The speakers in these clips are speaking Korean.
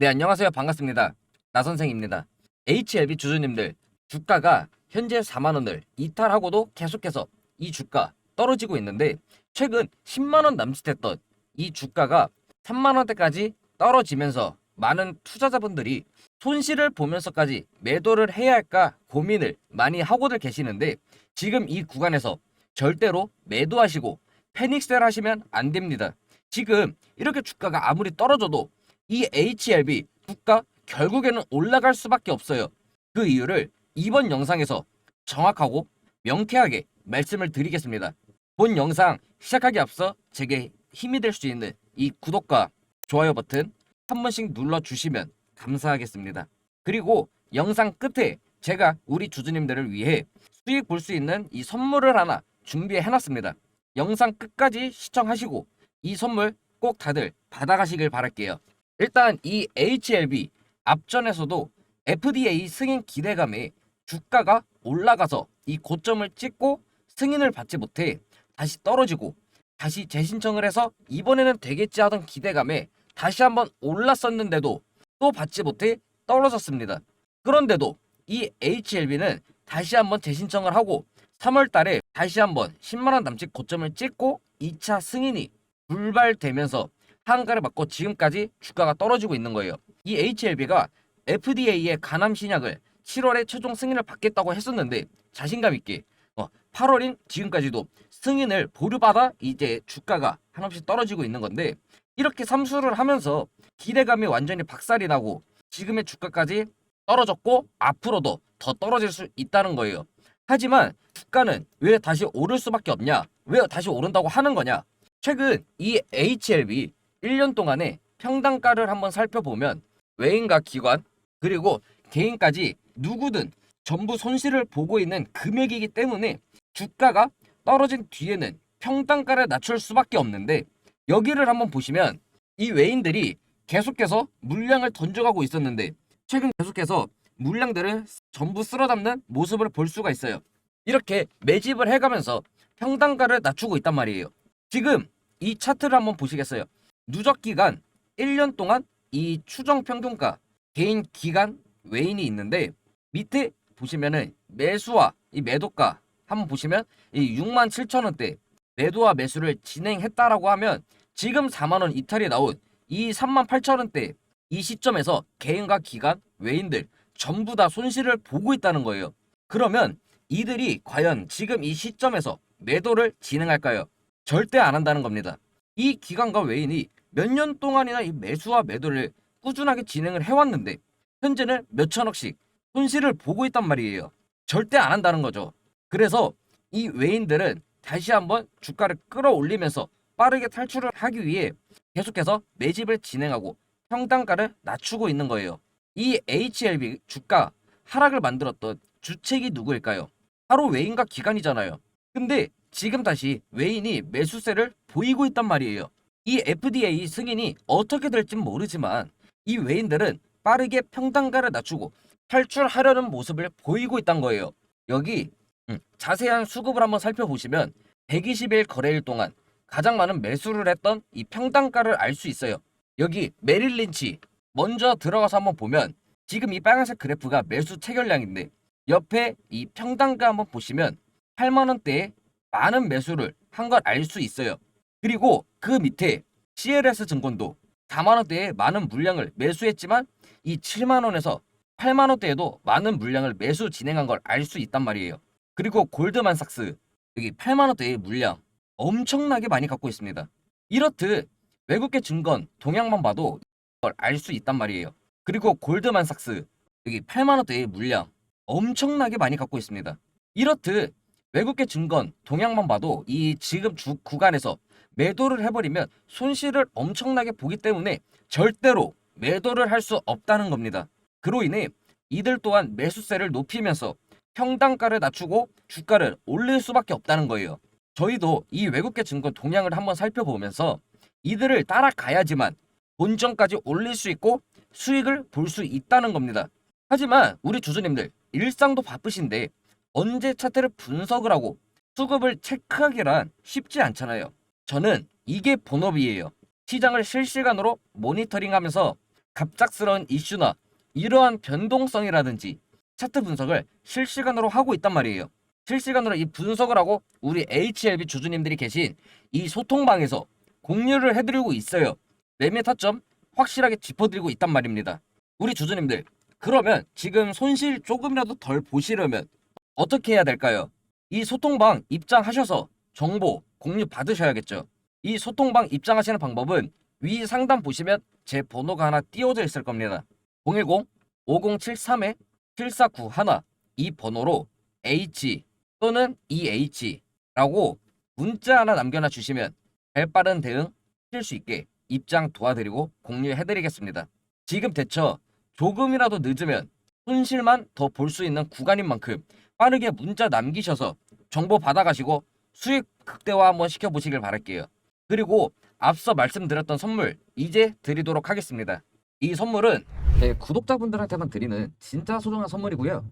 네, 안녕하세요. 반갑습니다. 나 선생입니다. HLB 주주님들, 주가가 현재 4만 원을 이탈하고도 계속해서 이 주가 떨어지고 있는데 최근 10만 원 남짓했던 이 주가가 3만 원대까지 떨어지면서 많은 투자자분들이 손실을 보면서까지 매도를 해야 할까 고민을 많이 하고들 계시는데 지금 이 구간에서 절대로 매도하시고 패닉셀 하시면 안 됩니다. 지금 이렇게 주가가 아무리 떨어져도 이 HLB 주가 결국에는 올라갈 수밖에 없어요. 그 이유를 이번 영상에서 정확하고 명쾌하게 말씀을 드리겠습니다. 본 영상 시작하기 앞서 제게 힘이 될 수 있는 이 구독과 좋아요 버튼 한 번씩 눌러주시면 감사하겠습니다. 그리고 영상 끝에 제가 우리 주주님들을 위해 수익 볼 수 있는 이 선물을 하나 준비해 놨습니다. 영상 끝까지 시청하시고 이 선물 꼭 다들 받아가시길 바랄게요. 일단 이 HLB 앞전에서도 FDA 승인 기대감에 주가가 올라가서 이 고점을 찍고 승인을 받지 못해 다시 떨어지고 다시 재신청을 해서 이번에는 되겠지 하던 기대감에 다시 한번 올랐었는데도 또 받지 못해 떨어졌습니다. 그런데도 이 HLB는 다시 한번 재신청을 하고 3월 달에 다시 한번 10만 원 남짓 고점을 찍고 2차 승인이 불발되면서 한가를 맞고 지금까지 주가가 떨어지고 있는 거예요. 이 HLB가 FDA의 간암 신약을 7월에 최종 승인을 받겠다고 했었는데 자신감 있게 어, 8월인 지금까지도 승인을 보류받아 이제 주가가 한없이 떨어지고 있는 건데 이렇게 삼수를 하면서 기대감이 완전히 박살이 나고 지금의 주가까지 떨어졌고 앞으로도 더 떨어질 수 있다는 거예요. 하지만 주가는 왜 다시 오를 수밖에 없냐? 왜 다시 오른다고 하는 거냐? 최근 이 HLB 1년 동안의 평단가를 한번 살펴보면 외인과 기관 그리고 개인까지 누구든 전부 손실을 보고 있는 금액이기 때문에 주가가 떨어진 뒤에는 평단가를 낮출 수밖에 없는데 여기를 한번 보시면 이 외인들이 계속해서 물량을 던져가고 있었는데 최근 계속해서 물량들을 전부 쓸어담는 모습을 볼 수가 있어요. 이렇게 매집을 해가면서 평단가를 낮추고 있단 말이에요. 지금 이 차트를 한번 보시겠어요? 누적 기간 1년 동안 이 추정 평균가 개인 기간 외인이 있는데 밑에 보시면은 매수와 이 매도가 한번 보시면 이 6만 7천 원대 매도와 매수를 진행했다라고 하면 지금 4만 원 이탈이 나온 이 3만 8천 원대 이 시점에서 개인과 기관 외인들 전부 다 손실을 보고 있다는 거예요. 그러면 이들이 과연 지금 이 시점에서 매도를 진행할까요? 절대 안 한다는 겁니다. 이 기관과 외인이 몇 년 동안이나 이 매수와 매도를 꾸준하게 진행을 해왔는데 현재는 몇 천억씩 손실을 보고 있단 말이에요. 절대 안 한다는 거죠. 그래서 이 외인들은 다시 한번 주가를 끌어올리면서 빠르게 탈출을 하기 위해 계속해서 매집을 진행하고 평단가를 낮추고 있는 거예요. 이 HLB 주가 하락을 만들었던 주책이 누구일까요? 바로 외인과 기관이잖아요. 근데 지금 다시 외인이 매수세를 보이고 있단 말이에요. 이 FDA 승인이 어떻게 될진 모르지만 이 외인들은 빠르게 평단가를 낮추고 탈출하려는 모습을 보이고 있단 거예요. 여기 음, 자세한 수급을 한번 살펴보시면 120일 거래일 동안 가장 많은 매수를 했던 이 평단가를 알 수 있어요. 여기 메릴 린치 먼저 들어가서 한번 보면 지금 이 빨간색 그래프가 매수 체결량인데 옆에 이 평단가 한번 보시면 8만 원대에 많은 매수를 한 걸 알 수 있어요. 그리고 그 밑에 CLS 증권도 4만 원대에 많은 물량을 매수했지만 이 7만 원에서 8만 원대에도 많은 물량을 매수 진행한 걸 알 수 있단 말이에요. 그리고 골드만삭스 여기 8만 원대의 물량 엄청나게 많이 갖고 있습니다. 이렇듯 외국계 증권 동향만 봐도 이걸 알 수 있단 말이에요. 그리고 골드만삭스 여기 8만 원대의 물량 엄청나게 많이 갖고 있습니다. 이렇듯 외국계 증권 동향만 봐도 이 지금 주 구간에서 매도를 해버리면 손실을 엄청나게 보기 때문에 절대로 매도를 할 수 없다는 겁니다. 그로 인해 이들 또한 매수세를 높이면서 평단가를 낮추고 주가를 올릴 수밖에 없다는 거예요. 저희도 이 외국계 증권 동향을 한번 살펴보면서 이들을 따라가야지만 본전까지 올릴 수 있고 수익을 볼 수 있다는 겁니다. 하지만 우리 주주님들 일상도 바쁘신데 언제 차트를 분석을 하고 수급을 체크하기란 쉽지 않잖아요. 저는 이게 본업이에요. 시장을 실시간으로 모니터링하면서 갑작스러운 이슈나 이러한 변동성이라든지 차트 분석을 실시간으로 하고 있단 말이에요. 실시간으로 이 분석을 하고 우리 HLB 주주님들이 계신 이 소통방에서 공유를 해드리고 있어요. 매매 타점 확실하게 짚어드리고 있단 말입니다. 우리 주주님들 그러면 지금 손실 조금이라도 덜 보시려면 어떻게 해야 될까요? 이 소통방 입장하셔서 정보 공유 받으셔야겠죠. 이 소통방 입장하시는 방법은 위 상단 보시면 제 번호가 하나 띄워져 있을 겁니다. 010-5073-7491 이 번호로 H 또는 EH라고 문자 하나 남겨놔 주시면 발 빠른 대응 하실 수 있게 입장 도와드리고 공유해드리겠습니다. 지금 대처 조금이라도 늦으면 손실만 더 볼 수 있는 구간인 만큼 빠르게 문자 남기셔서 정보 받아가시고 수익 극대화 한번 시켜보시길 바랄게요. 그리고 앞서 말씀드렸던 선물 이제 드리도록 하겠습니다. 이 선물은 제 구독자분들한테만 드리는 진짜 소중한 선물이고요.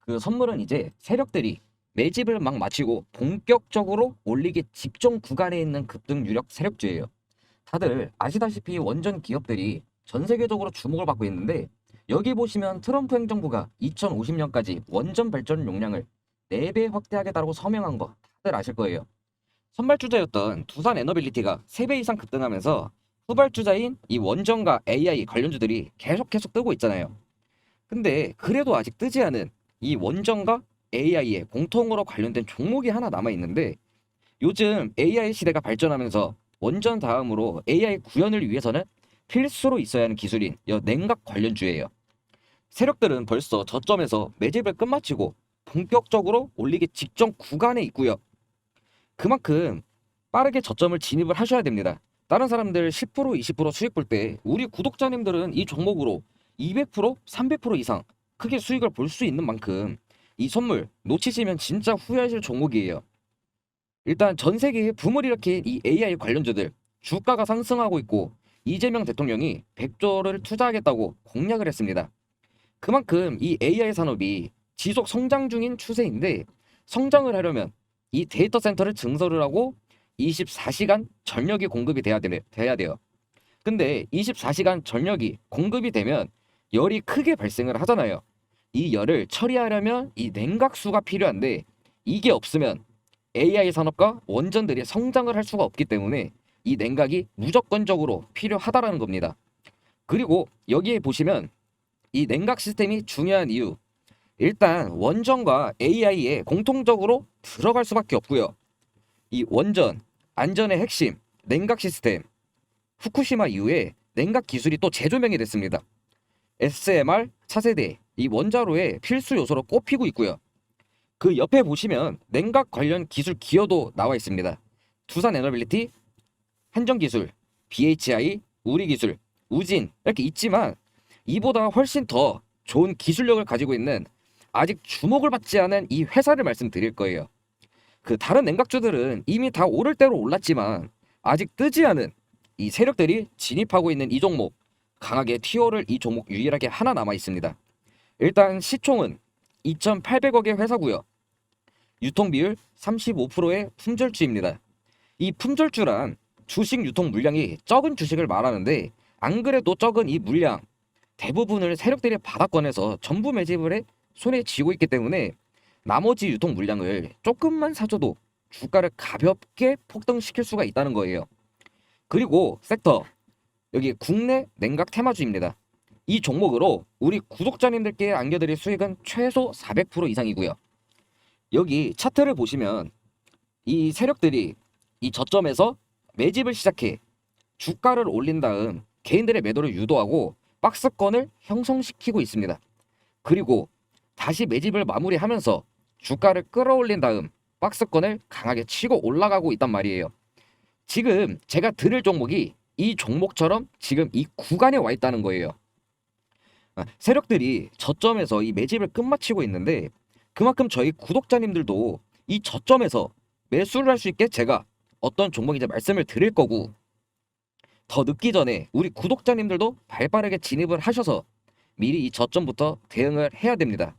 그 선물은 이제 세력들이 매집을 막 마치고 본격적으로 올리기 직전 구간에 있는 급등 유력 세력주예요. 다들 아시다시피 원전 기업들이 전 세계적으로 주목을 받고 있는데 여기 보시면 트럼프 행정부가 2050년까지 원전 발전 용량을 4배 확대하겠다고 서명한 거 아실 거예요. 선발주자였던 두산 에너빌리티가 3배 이상 급등하면서 후발주자인 이 원전과 AI 관련주들이 계속 계속 뜨고 있잖아요. 근데 그래도 아직 뜨지 않은 이 원전과 AI에 공통으로 관련된 종목이 하나 남아 있는데 요즘 AI 시대가 발전하면서 원전 다음으로 AI 구현을 위해서는 필수로 있어야 하는 기술인 여 냉각 관련주예요. 세력들은 벌써 저점에서 매집을 끝마치고 본격적으로 올리기 직전 구간에 있고요. 그만큼 빠르게 저점을 진입을 하셔야 됩니다. 다른 사람들 10% 20% 수익 볼 때 우리 구독자님들은 이 종목으로 200% 300% 이상 크게 수익을 볼 수 있는 만큼 이 선물 놓치시면 진짜 후회하실 종목이에요. 일단 전 세계에 붐을 일으킨 이 AI 관련주들 주가가 상승하고 있고 이재명 대통령이 100조를 투자하겠다고 공약을 했습니다. 그만큼 이 AI 산업이 지속 성장 중인 추세인데 성장을 하려면 이 데이터 센터를 증설을 하고 24시간 전력이 공급이 돼야, 되, 돼야 돼요. 근데 24시간 전력이 공급이 되면 열이 크게 발생을 하잖아요. 이 열을 처리하려면 이 냉각수가 필요한데 이게 없으면 AI 산업과 원전들이 성장을 할 수가 없기 때문에 이 냉각이 무조건적으로 필요하다라는 겁니다. 그리고 여기에 보시면 이 냉각 시스템이 중요한 이유 일단 원전과 AI에 공통적으로 들어갈 수밖에 없고요. 이 원전 안전의 핵심 냉각 시스템 후쿠시마 이후에 냉각 기술이 또 재조명이 됐습니다. SMR 차세대 이 원자로의 필수 요소로 꼽히고 있고요. 그 옆에 보시면 냉각 관련 기술 기여도 나와 있습니다. 두산 에너빌리티, 한정 기술, BHI, 우리 기술, 우진 이렇게 있지만 이보다 훨씬 더 좋은 기술력을 가지고 있는 아직 주목을 받지 않은 이 회사를 말씀드릴 거예요. 그 다른 냉각주들은 이미 다 오를 대로 올랐지만 아직 뜨지 않은 이 세력들이 진입하고 있는 이 종목 강하게 티오를 이 종목 유일하게 하나 남아 있습니다. 일단 시총은 2,800억의 회사고요. 유통 비율 35%의 품절주입니다. 이 품절주란 주식 유통 물량이 적은 주식을 말하는데 안 그래도 적은 이 물량 대부분을 세력들이 바닥권에서 전부 매집을 해 손에 쥐고 있기 때문에 나머지 유통 물량을 조금만 사줘도 주가를 가볍게 폭등시킬 수가 있다는 거예요. 그리고 섹터 여기 국내 냉각 테마주입니다. 이 종목으로 우리 구독자님들께 안겨드릴 수익은 최소 400% 이상이고요. 여기 차트를 보시면 이 세력들이 이 저점에서 매집을 시작해 주가를 올린 다음 개인들의 매도를 유도하고 박스권을 형성시키고 있습니다. 그리고 다시 매집을 마무리하면서 주가를 끌어올린 다음 박스권을 강하게 치고 올라가고 있단 말이에요. 지금 제가 들을 종목이 이 종목처럼 지금 이 구간에 와 있다는 거예요. 아, 세력들이 저점에서 이 매집을 끝마치고 있는데 그만큼 저희 구독자님들도 이 저점에서 매수를 할 수 있게 제가 어떤 종목인지 말씀을 드릴 거고 더 늦기 전에 우리 구독자님들도 발빠르게 진입을 하셔서 미리 이 저점부터 대응을 해야 됩니다.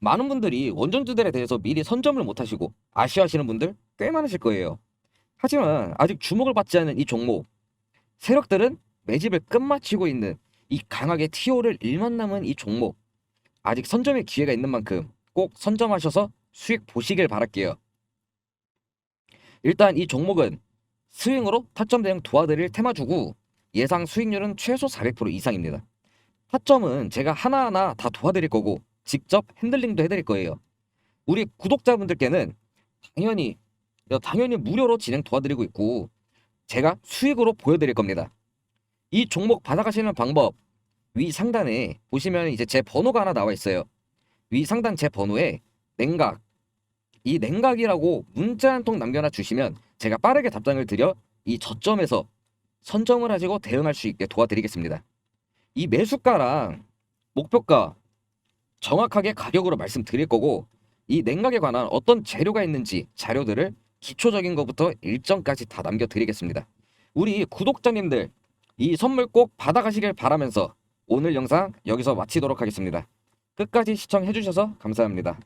많은 분들이 원전주들에 대해서 미리 선점을 못 하시고 아쉬워하시는 분들 꽤 많으실 거예요. 하지만 아직 주목을 받지 않은 이 종목 세력들은 매집을 끝마치고 있는 이 강하게 TO를 1만 남은 이 종목 아직 선점의 기회가 있는 만큼 꼭 선점하셔서 수익 보시길 바랄게요. 일단 이 종목은 스윙으로 타점 대응 도와드릴 테마주고 예상 수익률은 최소 400% 이상입니다. 타점은 제가 하나하나 다 도와드릴 거고 직접 핸들링도 해드릴 거예요. 우리 구독자분들께는 당연히 당연히 무료로 진행 도와드리고 있고 제가 수익으로 보여드릴 겁니다. 이 종목 받아가시는 방법 위 상단에 보시면 이제 제 번호가 하나 나와 있어요. 위 상단 제 번호에 냉각 이 냉각이라고 문자 한 통 남겨놔 주시면 제가 빠르게 답장을 드려 이 저점에서 선점을 하시고 대응할 수 있게 도와드리겠습니다. 이 매수가랑 목표가 정확하게 가격으로 말씀드릴 거고 이 냉각에 관한 어떤 재료가 있는지 자료들을 기초적인 것부터 일정까지 다 남겨드리겠습니다. 우리 구독자님들 이 선물 꼭 받아가시길 바라면서 오늘 영상 여기서 마치도록 하겠습니다. 끝까지 시청해주셔서 감사합니다.